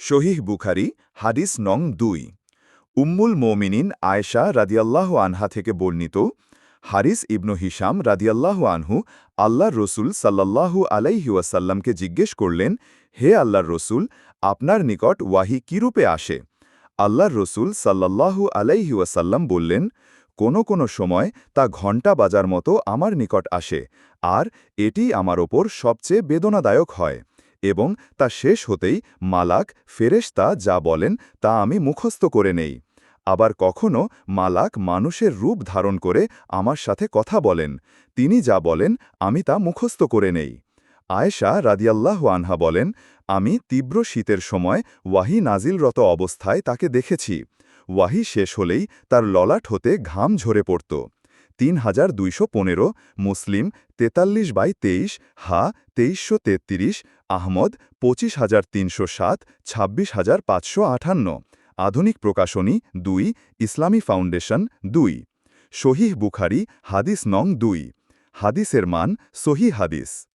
শহীহ বুখারি, হাদিস নং দুই। উম্মুল মোমিনিন আয়েশা রাদিয়াল্লাহ আনহা থেকে বর্ণিত হারিস ইবনু হিসাম রাদিয়াল্লাহ আনহু আল্লাহর রসুল সাল্লাল্লাহু আলাইহি ওয়াসাল্লামকে জিজ্ঞেস করলেন, হে আল্লাহর রসুল, আপনার নিকট ওয়াহি কিরূপে আসে? আল্লাহর রসুল সাল্লাল্লাহু আলাইহি ওয়াসাল্লাম বললেন, কোনো কোনো সময় তা ঘণ্টা বাজার মতো আমার নিকট আসে, আর এটি আমার ওপর সবচেয়ে বেদনাদায়ক হয়। এবং তা শেষ হতেই মালাক ফেরেশতা যা বলেন তা আমি মুখস্থ করে নেই। আবার কখনো মালাক মানুষের রূপ ধারণ করে আমার সাথে কথা বলেন। তিনি যা বলেন আমি তা মুখস্থ করে নেই। আয়েশা রাদিয়াল্লাহ আনহা বলেন, আমি তীব্র শীতের সময় ওয়াহি নাজিলরত অবস্থায় তাকে দেখেছি। ওয়াহি শেষ হলেই তার ললাট হতে ঘাম ঝরে পড়ত। তিন হাজার দুইশো পনেরো মুসলিম তেতাল্লিশ বাই তেইশ হা তেইশশো তেত্রিশ আহমদ পঁচিশ হাজার তিনশো সাত, ছাব্বিশ হাজার পাঁচশো আঠান্ন। আধুনিক প্রকাশনী দুই, ইসলামী ফাউন্ডেশন দুই। শহীহ বুখারি, হাদিস নং দুই। হাদিসের মান সহি হাদিস।